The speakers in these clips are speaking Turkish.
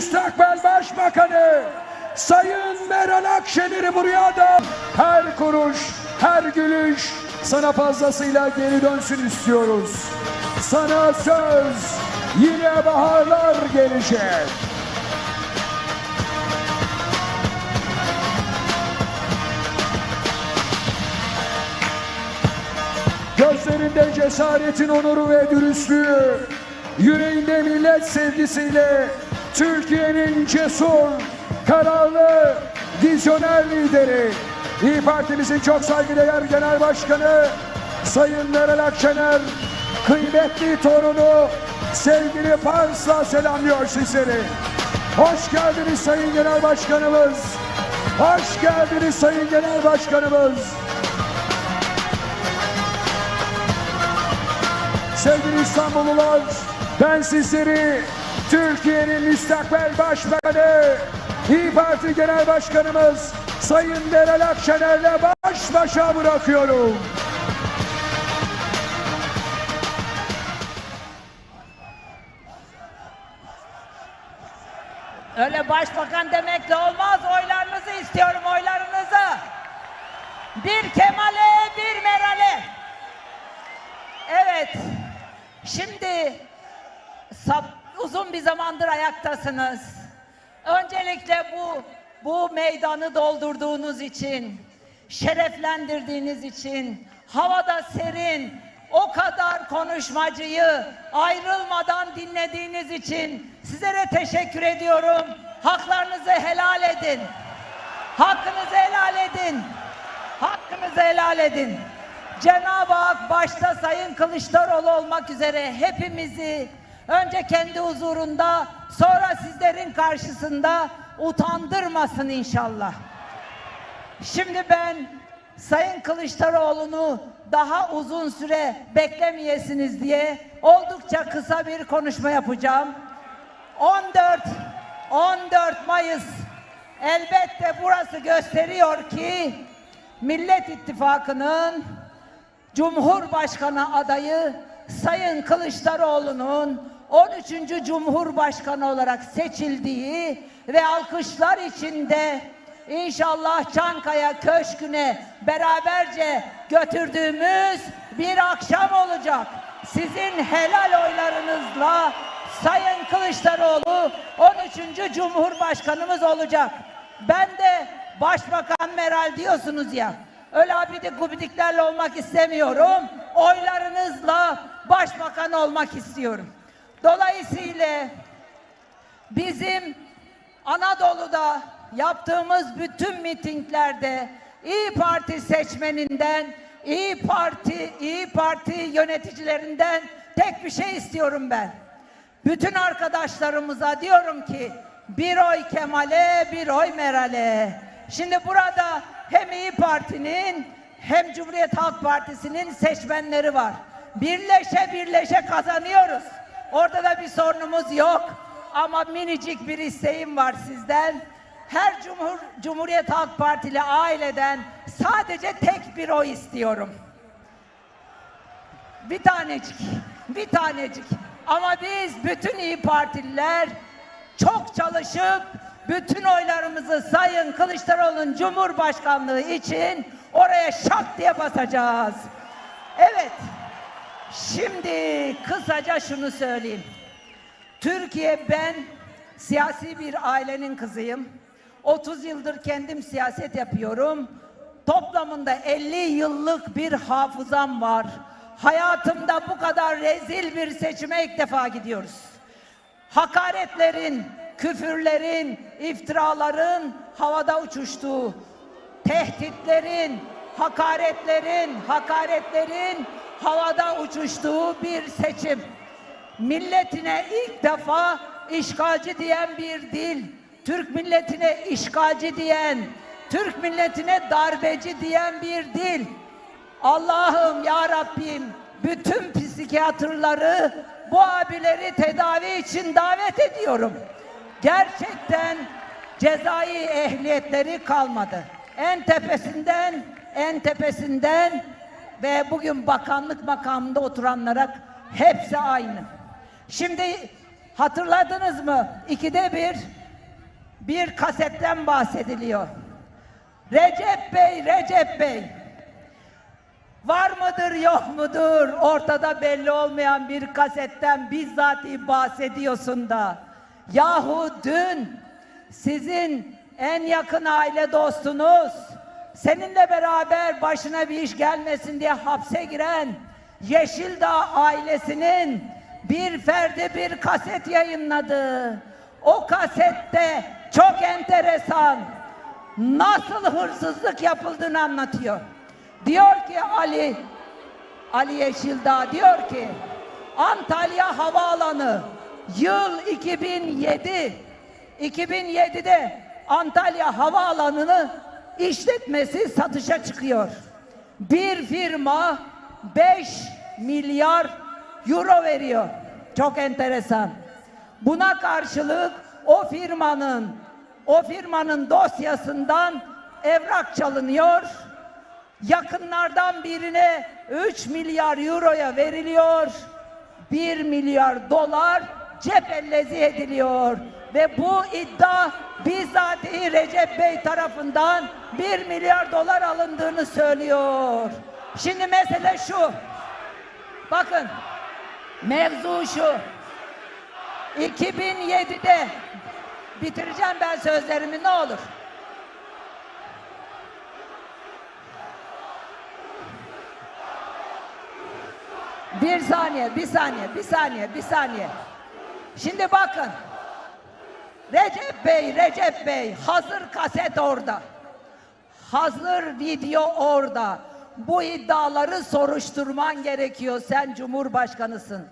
müstakbel başbakanı Sayın Meral Akşener'i buraya da her kuruş, her gülüş sana fazlasıyla geri dönsün istiyoruz. Sana söz yine baharlar gelecek. Gözlerinde cesaretin onuru ve dürüstlüğü, yüreğinde millet sevgisiyle Türkiye'nin cesur, kararlı, vizyoner lideri, İyi Partimizin çok saygıdeğer Genel Başkanı Sayın Meral Akşener, kıymetli torunu sevgili Pars'la selamlıyor sizleri. Hoş geldiniz Sayın Genel Başkanımız. Hoş geldiniz Sayın Genel Başkanımız. Sevgili İstanbullular, ben sizleri Türkiye'nin müstakbel başbakanı, İyi Parti Genel Başkanımız Sayın Meral Akşener'le baş başa bırakıyorum. Öyle başbakan demekle olmaz. Oylarınızı istiyorum, oylarınızı. Bir Kemal'e, bir Meral'e. Evet. Şimdi sap- uzun bir zamandır ayaktasınız. Öncelikle bu bu meydanı doldurduğunuz için, şereflendirdiğiniz için, havada serin, o kadar konuşmacıyı ayrılmadan dinlediğiniz için sizlere teşekkür ediyorum. Haklarınızı helal edin. Hakkınızı helal edin. Hakkınızı helal edin. Cenab-ı Hak başta Sayın Kılıçdaroğlu olmak üzere hepimizi önce kendi huzurunda sonra sizlerin karşısında utandırmasın inşallah. Şimdi ben Sayın Kılıçdaroğlu'nu daha uzun süre beklemeyesiniz diye oldukça kısa bir konuşma yapacağım. 14 14 Mayıs elbette burası gösteriyor ki Millet İttifakı'nın Cumhurbaşkanı adayı Sayın Kılıçdaroğlu'nun 13. Cumhurbaşkanı olarak seçildiği ve alkışlar içinde inşallah Çankaya Köşkü'ne beraberce götürdüğümüz bir akşam olacak. Sizin helal oylarınızla Sayın Kılıçdaroğlu 13. Cumhurbaşkanımız olacak. Ben de Başbakan Meral diyorsunuz ya. Öyle abidik gubidiklerle olmak istemiyorum. Oylarınızla başbakan olmak istiyorum. Dolayısıyla bizim Anadolu'da yaptığımız bütün mitinglerde İyi Parti seçmeninden, İyi Parti, İyi Parti yöneticilerinden tek bir şey istiyorum ben. Bütün arkadaşlarımıza diyorum ki bir oy Kemal'e, bir oy Meral'e. Şimdi burada hem İyi Parti'nin hem Cumhuriyet Halk Partisi'nin seçmenleri var. Birleşe birleşe kazanıyoruz. Orada da bir sorunumuz yok. Ama minicik bir isteğim var sizden. Her Cumhur, Cumhuriyet Halk Partili aileden sadece tek bir oy istiyorum. Bir tanecik, bir tanecik. Ama biz bütün iyi Partililer çok çalışıp bütün oylarımızı Sayın Kılıçdaroğlu'nun Cumhurbaşkanlığı için oraya şak diye basacağız. Evet. Şimdi kısaca şunu söyleyeyim. Türkiye ben siyasi bir ailenin kızıyım. 30 yıldır kendim siyaset yapıyorum. Toplamında 50 yıllık bir hafızam var. Hayatımda bu kadar rezil bir seçime ilk defa gidiyoruz. Hakaretlerin, küfürlerin, iftiraların havada uçuştuğu, tehditlerin, hakaretlerin, hakaretlerin havada uçuştuğu bir seçim. Milletine ilk defa işgalci diyen bir dil, Türk milletine işgalci diyen, Türk milletine darbeci diyen bir dil. Allah'ım ya Rabbim bütün psikiyatrları bu abileri tedavi için davet ediyorum. Gerçekten cezai ehliyetleri kalmadı. En tepesinden, en tepesinden ve bugün bakanlık makamında oturanlara hepsi aynı. Şimdi hatırladınız mı? İkide bir bir kasetten bahsediliyor. Recep Bey, Recep Bey. Var mıdır yok mudur ortada belli olmayan bir kasetten bizzat bahsediyorsun da. Yahu dün sizin en yakın aile dostunuz seninle beraber başına bir iş gelmesin diye hapse giren Yeşildağ ailesinin bir ferdi bir kaset yayınladı. O kasette çok enteresan nasıl hırsızlık yapıldığını anlatıyor. Diyor ki Ali, Ali Yeşildağ diyor ki Antalya Havaalanı yıl 2007 2007'de Antalya Havaalanı'nı işletmesi satışa çıkıyor. Bir firma 5 milyar euro veriyor. Çok enteresan. Buna karşılık o firmanın o firmanın dosyasından evrak çalınıyor. Yakınlardan birine 3 milyar euroya veriliyor. 1 milyar dolar cepellezi ediliyor. Ve bu iddia bizatihi Recep Bey tarafından 1 milyar dolar alındığını söylüyor. Şimdi mesele şu. Bakın mevzu şu. 2007'de bitireceğim ben sözlerimi ne olur. Bir saniye, bir saniye, bir saniye, bir saniye. Şimdi bakın. Recep Bey, Recep Bey, hazır kaset orada. Hazır video orada. Bu iddiaları soruşturman gerekiyor. Sen Cumhurbaşkanısın.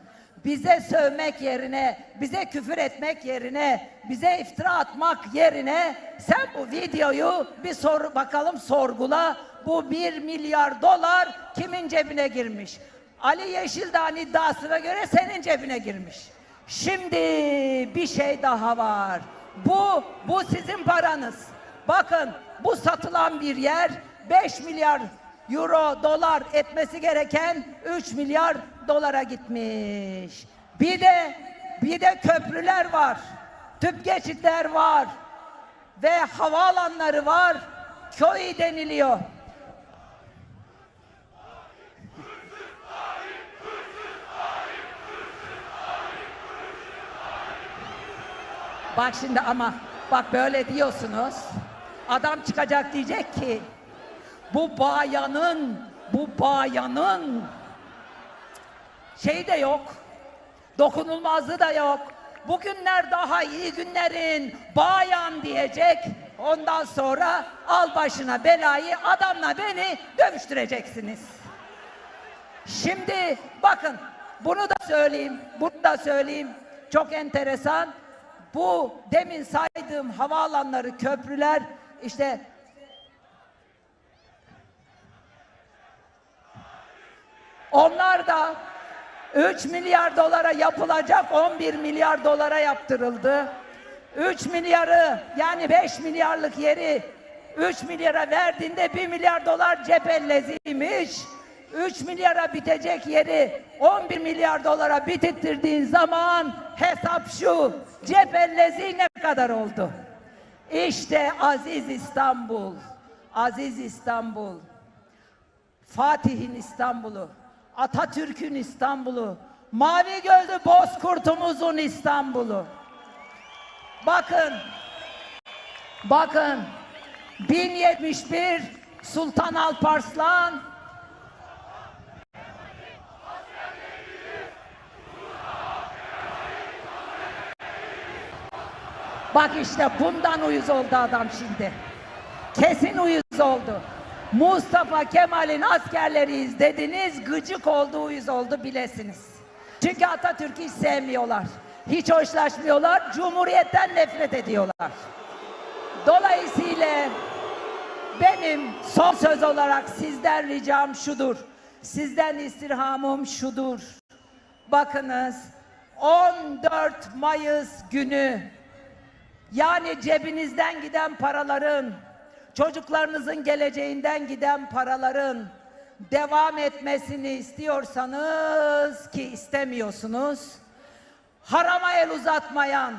Bize sövmek yerine, bize küfür etmek yerine, bize iftira atmak yerine sen bu videoyu bir sor bakalım sorgula. Bu bir milyar dolar kimin cebine girmiş? Ali Yeşildağ'ın iddiasına göre senin cebine girmiş. Şimdi bir şey daha var. Bu, bu sizin paranız. Bakın bu satılan bir yer 5 milyar euro dolar etmesi gereken 3 milyar dolara gitmiş. Bir de bir de köprüler var. Tüp geçitler var. Ve havaalanları var. Köy deniliyor. Bak şimdi ama bak böyle diyorsunuz. Adam çıkacak diyecek ki bu bayanın bu bayanın şey de yok. Dokunulmazlığı da yok. Bugünler daha iyi günlerin bayan diyecek. Ondan sonra al başına belayı adamla beni dövüştüreceksiniz. Şimdi bakın bunu da söyleyeyim, bunu da söyleyeyim. Çok enteresan. Bu demin saydığım havaalanları, köprüler işte onlar da 3 milyar dolara yapılacak 11 milyar dolara yaptırıldı. 3 milyarı yani 5 milyarlık yeri 3 milyara verdiğinde 1 milyar dolar cepelleziymiş. 3 milyara bitecek yeri 11 milyar dolara bitirttirdiğin zaman hesap şu. Cepellezi ne kadar oldu? İşte Aziz İstanbul. Aziz İstanbul. Fatih'in İstanbul'u. Atatürk'ün İstanbul'u. Mavi gözlü Bozkurt'umuzun İstanbul'u. Bakın. Bakın. 1071 Sultan Alparslan Bak işte bundan uyuz oldu adam şimdi. Kesin uyuz oldu. Mustafa Kemal'in askerleriyiz dediniz, gıcık oldu, uyuz oldu bilesiniz. Çünkü Atatürk'ü hiç sevmiyorlar. Hiç hoşlaşmıyorlar, Cumhuriyet'ten nefret ediyorlar. Dolayısıyla benim son söz olarak sizden ricam şudur. Sizden istirhamım şudur. Bakınız 14 Mayıs günü yani cebinizden giden paraların, çocuklarınızın geleceğinden giden paraların devam etmesini istiyorsanız ki istemiyorsunuz. harama el uzatmayan,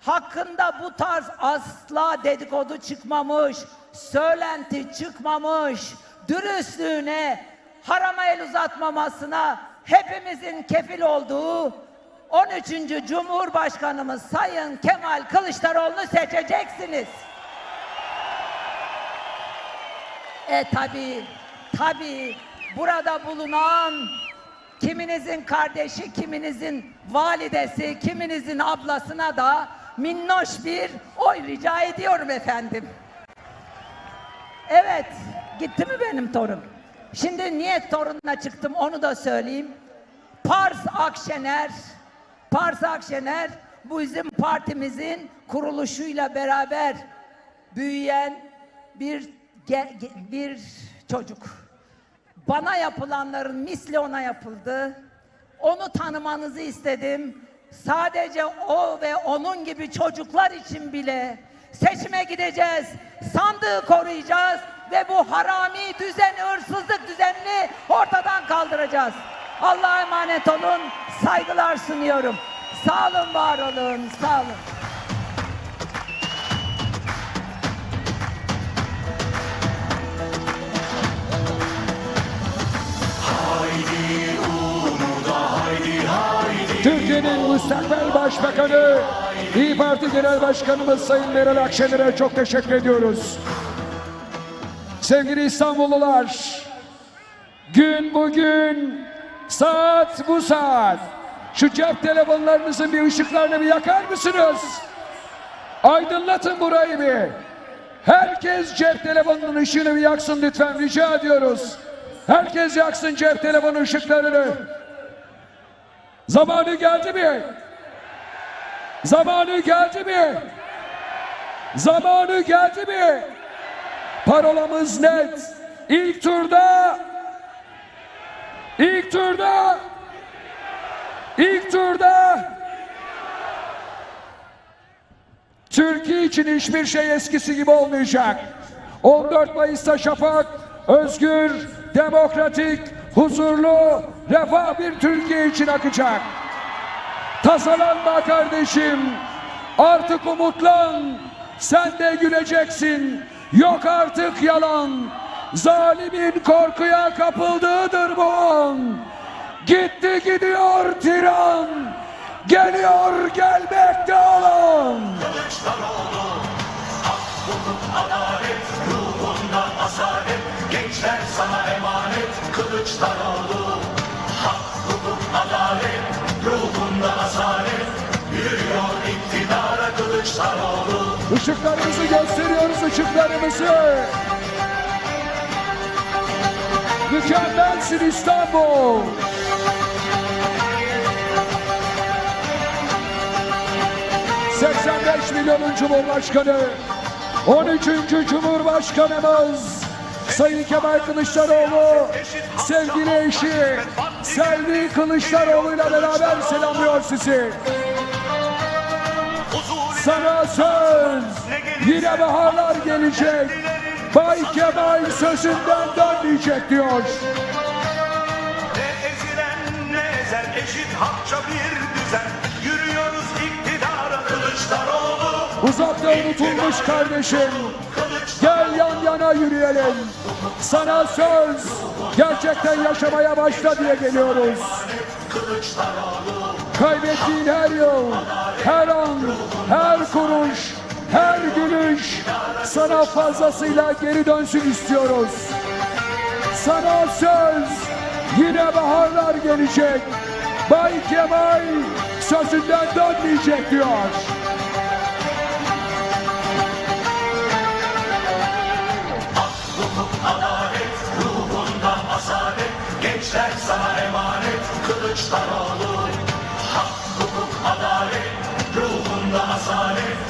hakkında bu tarz asla dedikodu çıkmamış, söylenti çıkmamış, dürüstlüğüne, harama el uzatmamasına hepimizin kefil olduğu 13. Cumhurbaşkanımız Sayın Kemal Kılıçdaroğlu'nu seçeceksiniz. E tabi, tabi burada bulunan kiminizin kardeşi, kiminizin validesi, kiminizin ablasına da minnoş bir oy rica ediyorum efendim. Evet, gitti mi benim torun? Şimdi niye torununa çıktım onu da söyleyeyim. Pars Akşener, Pars Akşener bu bizim partimizin kuruluşuyla beraber büyüyen bir ge- ge- bir çocuk. Bana yapılanların misli ona yapıldı. Onu tanımanızı istedim. Sadece o ve onun gibi çocuklar için bile seçime gideceğiz. Sandığı koruyacağız ve bu harami düzeni, hırsızlık düzenini ortadan kaldıracağız. Allah'a emanet olun. Saygılar sunuyorum. Sağ olun, var olun. Sağ olun. Türkiye'nin müstakbel başbakanı İyi Parti Genel Başkanımız Sayın Meral Akşener'e çok teşekkür ediyoruz. Sevgili İstanbullular, gün bugün, saat bu saat. Şu cep telefonlarınızın bir ışıklarını bir yakar mısınız? Aydınlatın burayı bir. Herkes cep telefonunun ışığını bir yaksın lütfen rica ediyoruz. Herkes yaksın cep telefonu ışıklarını. Zamanı geldi mi? Zamanı geldi mi? Zamanı geldi mi? Parolamız net. İlk turda İlk turda İlk turda Türkiye için hiçbir şey eskisi gibi olmayacak. 14 Mayıs'ta Şafak özgür, demokratik, huzurlu, refah bir Türkiye için akacak. Tasalanma kardeşim. Artık umutlan. Sen de güleceksin. Yok artık yalan. Zalimin korkuya kapıldığıdır bu an. Gitti gidiyor tiran. Geliyor gelmekte olan. Kılıçdaroğlu Hak, hukuk, adalet Ruhunda asalet Gençler sana emanet Kılıçdaroğlu Hak, hukuk, adalet Ruhunda asalet Yürüyor iktidara Kılıçdaroğlu Işıklarımızı gösteriyoruz ışıklarımızı. Mükemmelsin İstanbul. ...85 milyonun Cumhurbaşkanı... ...13. Cumhurbaşkanımız... ...Sayın Kemal Kılıçdaroğlu... ...sevgili eşi... ...Selvi Kılıçdaroğlu ile beraber selamlıyor sizi. Sana söz yine baharlar gelecek. Bay Kemal sözünden dönmeyecek diyor. Ne ezilen ne ezer Eşit hakça bir düzen Yürüyoruz iktidara Kılıçdaroğlu Uzakta unutulmuş kardeşim. Gel yan yana yürüyelim. Sana söz gerçekten yaşamaya başla diye geliyoruz. Kaybettiğin her yıl, her an, her kuruş, her gülüş sana fazlasıyla geri dönsün istiyoruz. Sana söz yine baharlar gelecek. Bay Kemal sözünden dönmeyecek diyor. Adalet ruhunda asalet Gençler sana emanet Kılıçdaroğlu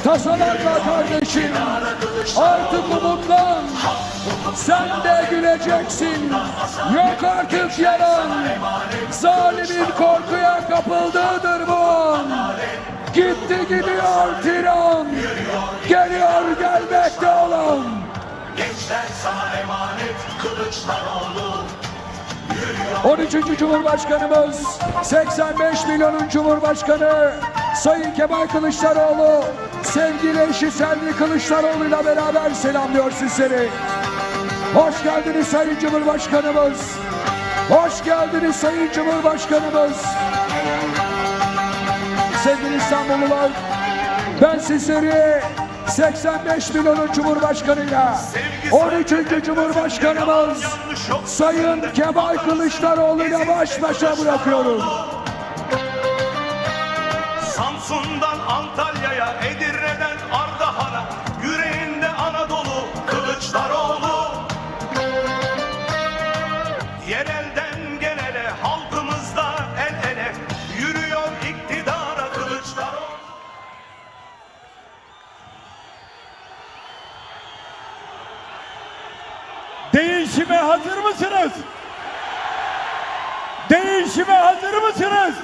Tasalanma kardeşim. Artık umutlan. Sen de güleceksin. Yok artık yalan. Zalimin korkuya kapıldığıdır bu an. Gitti gidiyor tiran. Geliyor gelmekte olan. Gençler sana emanet Kılıçdaroğlu Yürüyor 13. Cumhurbaşkanımız 85 milyonun Cumhurbaşkanı Sayın Kemal Kılıçdaroğlu sevgili eşi Selvi Kılıçdaroğlu ile beraber selamlıyor sizleri. Hoş geldiniz Sayın Cumhurbaşkanımız. Hoş geldiniz Sayın Cumhurbaşkanımız. Sevgili İstanbullular, ben sizleri 85 milyonun Cumhurbaşkanıyla 13. Cumhurbaşkanımız Sayın Kemal Kılıçdaroğlu ile baş başa bırakıyorum. Antalya'ya, Edirne'den Ardahan'a, yüreğinde Anadolu Kılıçdaroğlu. Yerelden genele, halkımızda el ele, yürüyor iktidara Kılıçdaroğlu. Değişime hazır mısınız? Değişime hazır mısınız?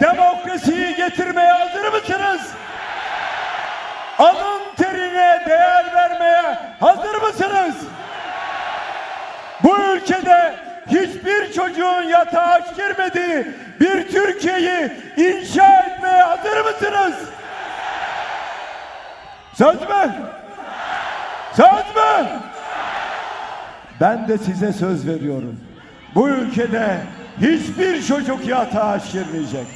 Demokrasiyi getirmeye hazır mısınız? Alın terine değer vermeye hazır mısınız? Bu ülkede hiçbir çocuğun yatağa girmediği bir Türkiye'yi inşa etmeye hazır mısınız? Söz mü? Söz mü? Ben de size söz veriyorum. Bu ülkede hiçbir çocuk yatağa girmeyecek.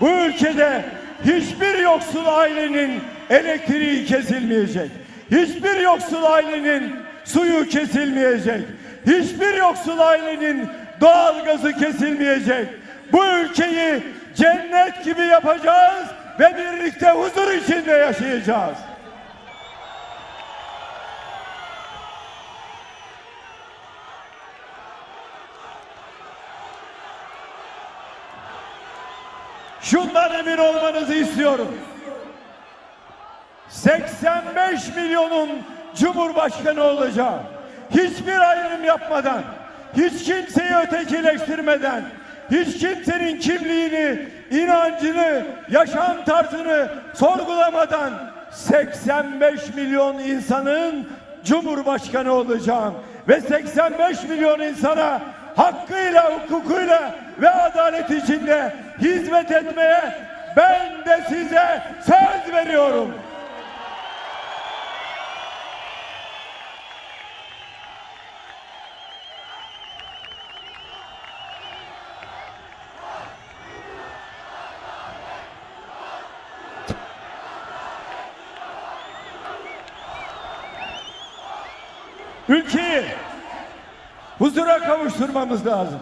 Bu ülkede hiçbir yoksul ailenin elektriği kesilmeyecek. Hiçbir yoksul ailenin suyu kesilmeyecek. Hiçbir yoksul ailenin doğalgazı kesilmeyecek. Bu ülkeyi cennet gibi yapacağız ve birlikte huzur içinde yaşayacağız. Şundan emin olmanızı istiyorum. 85 milyonun cumhurbaşkanı olacağım. Hiçbir ayrım yapmadan, hiç kimseyi ötekileştirmeden, hiç kimsenin kimliğini, inancını, yaşam tarzını sorgulamadan 85 milyon insanın cumhurbaşkanı olacağım ve 85 milyon insana hakkıyla, hukukuyla ve adalet içinde hizmet etmeye ben de size söz veriyorum. Ülkeyi huzura kavuşturmamız lazım.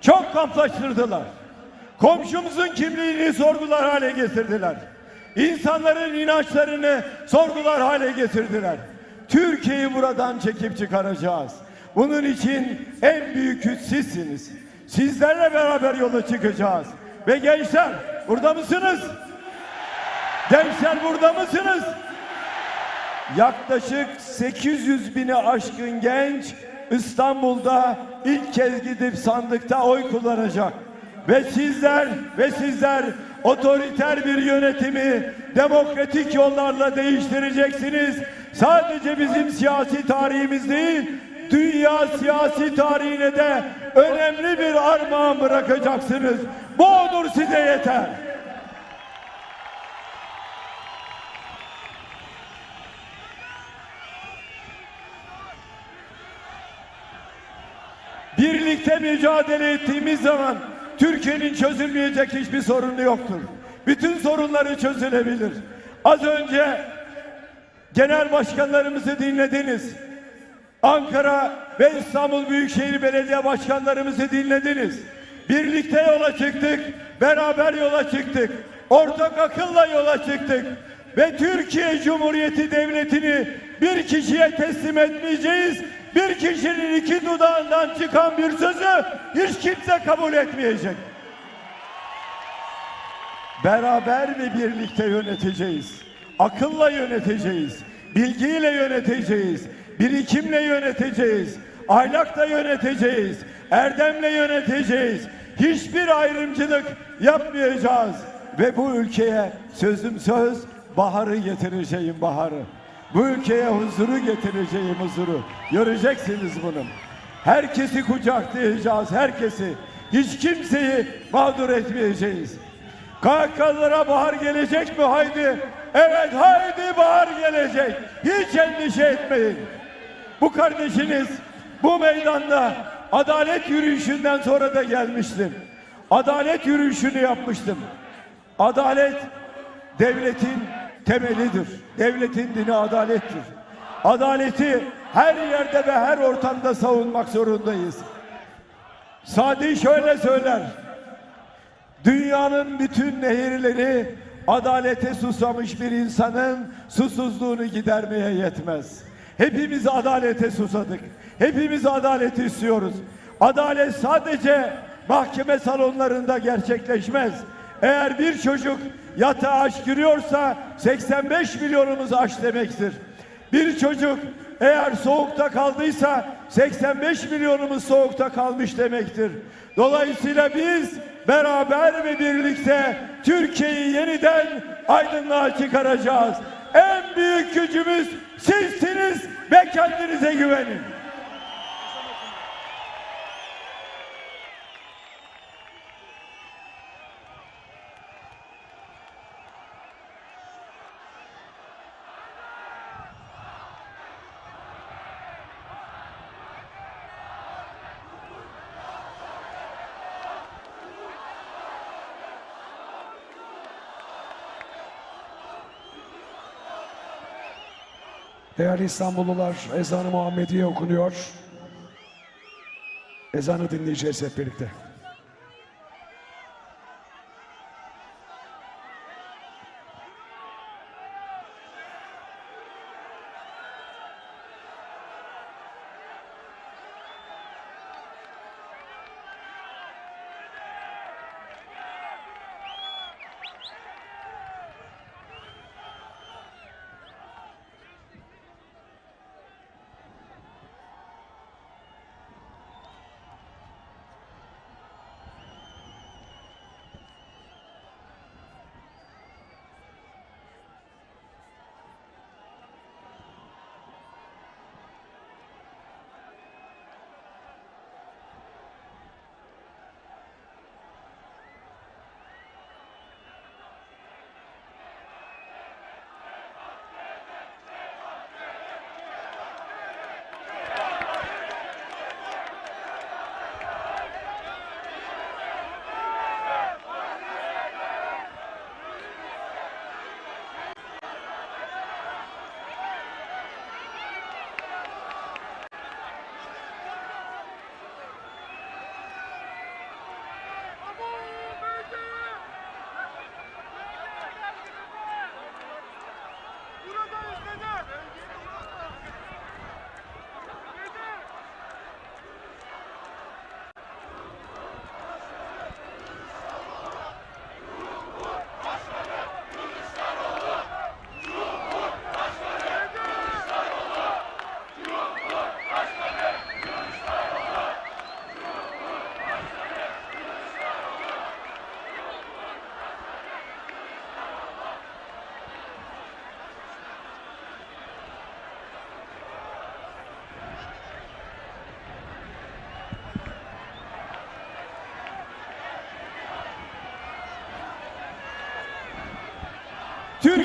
Çok kamplaştırdılar. Komşumuzun kimliğini sorgular hale getirdiler. İnsanların inançlarını sorgular hale getirdiler. Türkiye'yi buradan çekip çıkaracağız. Bunun için en büyük güç sizsiniz. Sizlerle beraber yola çıkacağız. Ve gençler burada mısınız? Gençler burada mısınız? Yaklaşık 800 bini aşkın genç İstanbul'da ilk kez gidip sandıkta oy kullanacak. Ve sizler ve sizler otoriter bir yönetimi demokratik yollarla değiştireceksiniz. Sadece bizim siyasi tarihimiz değil, dünya siyasi tarihine de önemli bir armağan bırakacaksınız. Bu onur size yeter. Birlikte mücadele ettiğimiz zaman Türkiye'nin çözülmeyecek hiçbir sorunu yoktur. Bütün sorunları çözülebilir. Az önce genel başkanlarımızı dinlediniz. Ankara ve İstanbul Büyükşehir Belediye Başkanlarımızı dinlediniz. Birlikte yola çıktık, beraber yola çıktık. Ortak akılla yola çıktık. Ve Türkiye Cumhuriyeti Devleti'ni bir kişiye teslim etmeyeceğiz. Bir kişinin iki dudağından çıkan bir sözü hiç kimse kabul etmeyecek. Beraber ve birlikte yöneteceğiz. Akılla yöneteceğiz. Bilgiyle yöneteceğiz. Birikimle yöneteceğiz. Ahlakla yöneteceğiz. Erdemle yöneteceğiz. Hiçbir ayrımcılık yapmayacağız. Ve bu ülkeye sözüm söz baharı getireceğim baharı. Bu ülkeye huzuru getireceğim huzuru. Göreceksiniz bunu. Herkesi kucaklayacağız, herkesi. Hiç kimseyi mağdur etmeyeceğiz. KHK'lara bahar gelecek mi? Haydi. Evet haydi bahar gelecek. Hiç endişe etmeyin. Bu kardeşiniz bu meydanda adalet yürüyüşünden sonra da gelmiştim. Adalet yürüyüşünü yapmıştım. Adalet devletin temelidir. Devletin dini adalettir. Adaleti her yerde ve her ortamda savunmak zorundayız. Sadi şöyle söyler. Dünyanın bütün nehirleri adalete susamış bir insanın susuzluğunu gidermeye yetmez. Hepimiz adalete susadık. Hepimiz adaleti istiyoruz. Adalet sadece mahkeme salonlarında gerçekleşmez. Eğer bir çocuk yatağa aç giriyorsa 85 milyonumuz aç demektir. Bir çocuk eğer soğukta kaldıysa 85 milyonumuz soğukta kalmış demektir. Dolayısıyla biz beraber ve birlikte Türkiye'yi yeniden aydınlığa çıkaracağız. En büyük gücümüz sizsiniz ve kendinize güvenin. Değerli İstanbullular, ezanı Muhammediye okunuyor. Ezanı dinleyeceğiz hep birlikte.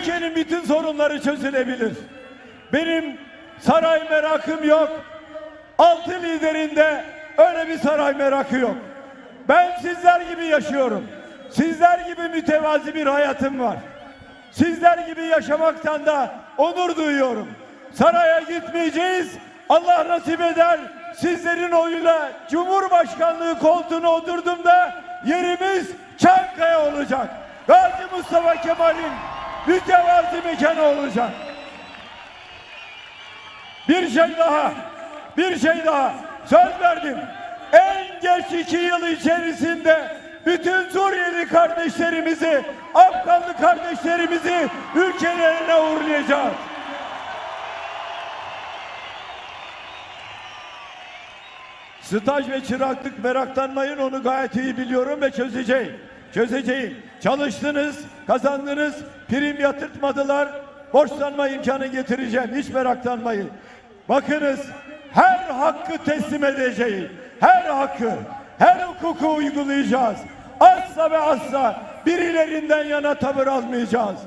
Türkiye'nin bütün sorunları çözülebilir. Benim saray merakım yok. Altı liderinde öyle bir saray merakı yok. Ben sizler gibi yaşıyorum. Sizler gibi mütevazi bir hayatım var. Sizler gibi yaşamaktan da onur duyuyorum. Saraya gitmeyeceğiz. Allah nasip eder. Sizlerin oyuyla Cumhurbaşkanlığı koltuğuna oturdum da yerimiz Çankaya olacak. Gazi Mustafa Kemal'in mütevazi mekanı olacak. Bir şey daha, bir şey daha söz verdim. En geç iki yıl içerisinde bütün Suriyeli kardeşlerimizi, Afganlı kardeşlerimizi ülkelerine uğurlayacağız. Staj ve çıraklık meraklanmayın onu gayet iyi biliyorum ve çözeceğim. Çözeceğim. Çalıştınız, kazandınız, prim yatırtmadılar. Borçlanma imkanı getireceğim. Hiç meraklanmayın. Bakınız her hakkı teslim edeceğim. Her hakkı, her hukuku uygulayacağız. Asla ve asla birilerinden yana tavır almayacağız.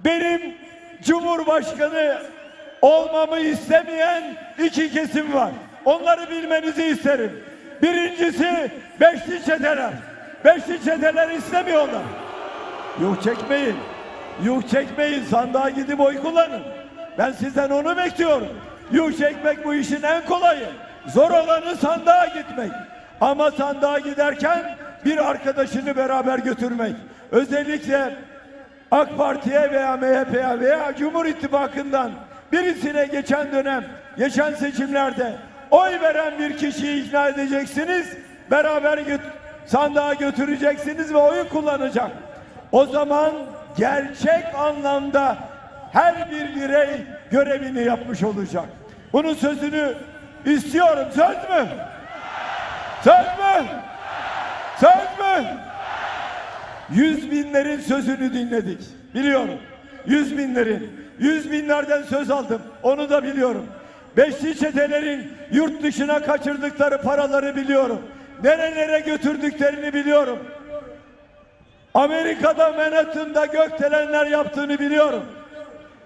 Benim Cumhurbaşkanı olmamı istemeyen iki kesim var. Onları bilmenizi isterim. Birincisi beşli çeteler. Beşli çeteler istemiyorlar. Yuh çekmeyin. Yuh çekmeyin. Sandığa gidip oy kullanın. Ben sizden onu bekliyorum. Yuh çekmek bu işin en kolayı. Zor olanı sandığa gitmek. Ama sandığa giderken bir arkadaşını beraber götürmek. Özellikle AK Parti'ye veya MHP'ye veya Cumhur İttifakı'ndan birisine geçen dönem, geçen seçimlerde oy veren bir kişiyi ikna edeceksiniz. Beraber göt sandığa götüreceksiniz ve oyu kullanacak. O zaman gerçek anlamda her bir birey görevini yapmış olacak. Bunun sözünü istiyorum. Söz mü? Söz mü? Söz mü? Yüz binlerin sözünü dinledik. Biliyorum. Yüz binlerin. Yüz binlerden söz aldım. Onu da biliyorum. Beşli çetelerin yurt dışına kaçırdıkları paraları biliyorum. Nerelere götürdüklerini biliyorum. Amerika'da Manhattan'da gökdelenler yaptığını biliyorum.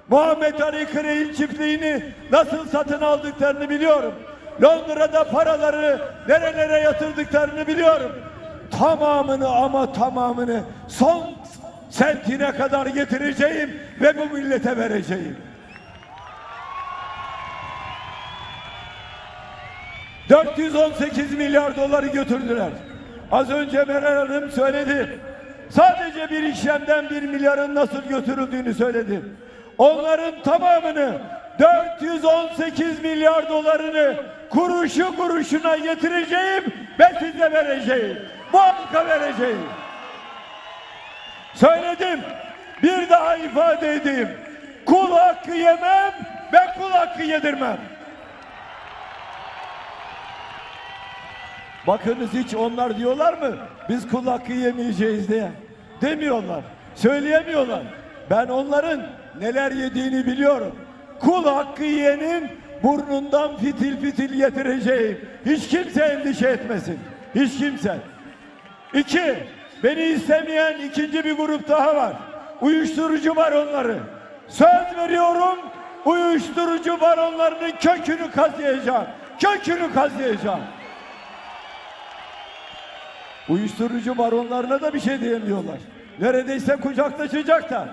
Muhammed Ali Krey'in çiftliğini nasıl satın aldıklarını biliyorum. Londra'da paraları nerelere yatırdıklarını biliyorum. Tamamını ama tamamını son sentine kadar getireceğim ve bu millete vereceğim. 418 milyar doları götürdüler. Az önce Meral Hanım söyledi. Sadece bir işlemden bir milyarın nasıl götürüldüğünü söyledi. Onların tamamını 418 milyar dolarını kuruşu kuruşuna getireceğim ve size vereceğim. Bu halka vereceğim. Söyledim. Bir daha ifade edeyim. Kul hakkı yemem ve kul hakkı yedirmem. Bakınız hiç onlar diyorlar mı? Biz kul hakkı yemeyeceğiz diye. Demiyorlar. Söyleyemiyorlar. Ben onların neler yediğini biliyorum. Kul hakkı yiyenin burnundan fitil fitil getireceğim. Hiç kimse endişe etmesin. Hiç kimse. İki, beni istemeyen ikinci bir grup daha var. Uyuşturucu var onları. Söz veriyorum, uyuşturucu baronlarının kökünü kazıyacağım. Kökünü kazıyacağım. Uyuşturucu baronlarına da bir şey diyemiyorlar. Neredeyse kucaklaşacaklar.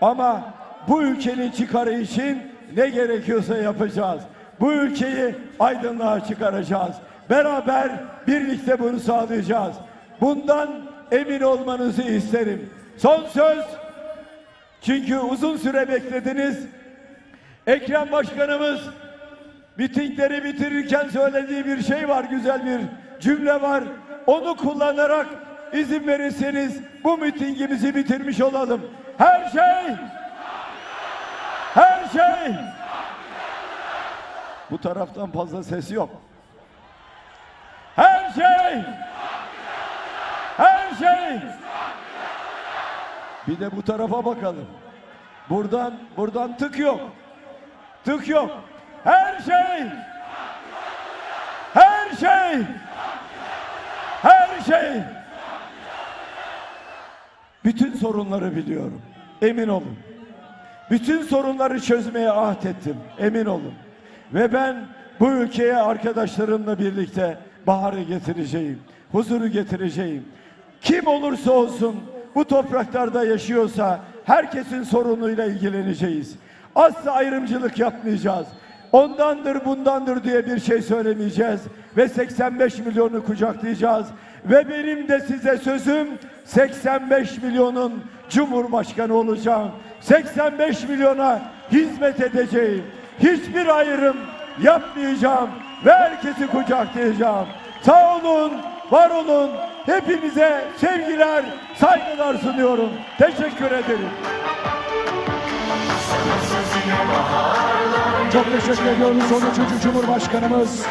Ama bu ülkenin çıkarı için ne gerekiyorsa yapacağız. Bu ülkeyi aydınlığa çıkaracağız. Beraber birlikte bunu sağlayacağız. Bundan emin olmanızı isterim. Son söz. Çünkü uzun süre beklediniz. Ekrem Başkanımız mitingleri bitirirken söylediği bir şey var, güzel bir cümle var. Onu kullanarak izin verirseniz bu mitingimizi bitirmiş olalım. Her şey her şey bu taraftan fazla ses yok. Her şey her şey bir de bu tarafa bakalım. Buradan buradan tık yok. Tık yok. Her şey her şey şey bütün sorunları biliyorum. Emin olun. Bütün sorunları çözmeye ahd ettim. Emin olun. Ve ben bu ülkeye arkadaşlarımla birlikte baharı getireceğim. Huzuru getireceğim. Kim olursa olsun bu topraklarda yaşıyorsa herkesin sorunuyla ilgileneceğiz. Asla ayrımcılık yapmayacağız. Ondandır bundandır diye bir şey söylemeyeceğiz ve 85 milyonu kucaklayacağız. Ve benim de size sözüm 85 milyonun cumhurbaşkanı olacağım. 85 milyona hizmet edeceğim. Hiçbir ayrım yapmayacağım ve herkesi kucaklayacağım. Sağ olun, var olun. Hepinize sevgiler, saygılar sunuyorum. Teşekkür ederim. Çok teşekkür ediyoruz 13. Cumhurbaşkanımız